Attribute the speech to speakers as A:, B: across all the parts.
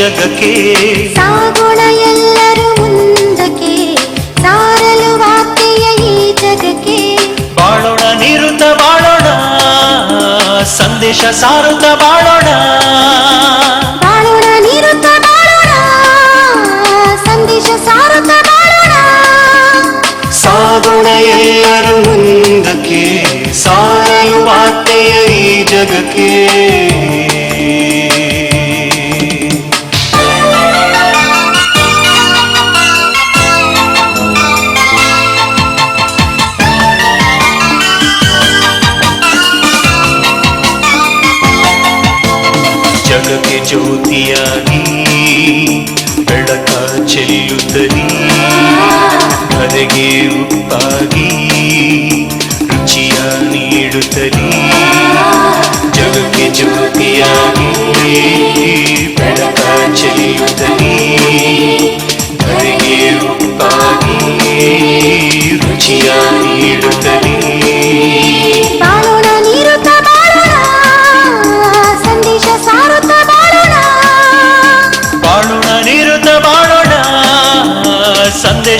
A: ಜಗಕ್ಕೆ
B: ಸಾಗೋಣ ಎಲ್ಲರೂ ಮುಂದಕ್ಕೆ ಸಾರಲು ವಾಕ್ಯ ಈ ಜಗಕ್ಕೆ.
A: ಬಾಳೋಣ ನಿರುತ ಬಾಳೋಣ ಸಂದೇಶ ಸಾರುತ್ತ ಬಾಳೋಣ.
B: ಬಾಳೋಣ ನೀರುತ್ತ ಬಾಳೋಣ ಸಂದೇಶ ಸಾರುತ್ತ ಬಾಳೋಣ.
A: ಸಾಗೋಣ ಎಲ್ಲರೂ ಮುಂದಕ್ಕೆ ಸಾರಲು ವಾರ್ತೆಯ ಈ ಜಗಕ್ಕೆ. ಜಗಕ್ಕೆ ಜ್ಯೋತಿಯಾಗಿ ಬೆಳಕ ಚೆಲ್ಲುತ್ತಲಿ ಧರೆಗೆ ಉಪ್ಪಾಗಿ ರುಚಿಯ ನೀಡುತ್ತಲಿ ಜಗಕ್ಕೆ ಜ್ಯೋತಿಯಾಗಿ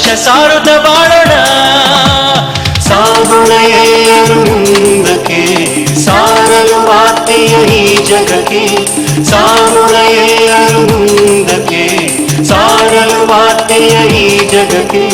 B: ಸಂದೇಶ ಸಾರುತ್ತ ಬಾಳೋಣ
A: ಸಾಗೋಣ ಎಲ್ಲರೂ ಮುಂದಕ್ಕೆ ಸಾರಲು ವಾರ್ತೆಯ ಈ ಜಗಕ್ಕೆ ಸಾಗೋಣ ಎಲ್ಲರೂ ಮುಂದಕ್ಕೆ ಸಾರಲು ವಾರ್ತೆಯ ಈ ಜಗಕ್ಕೆ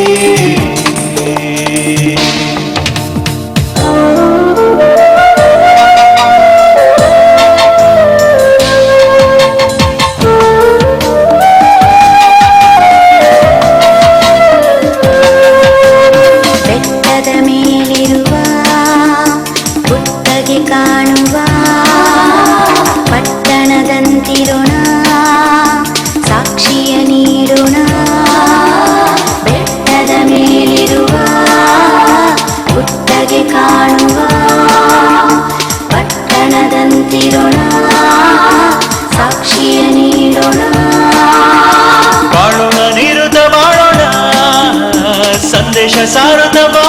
A: ಬಾಳೋಣ ನೀರುತ್ತ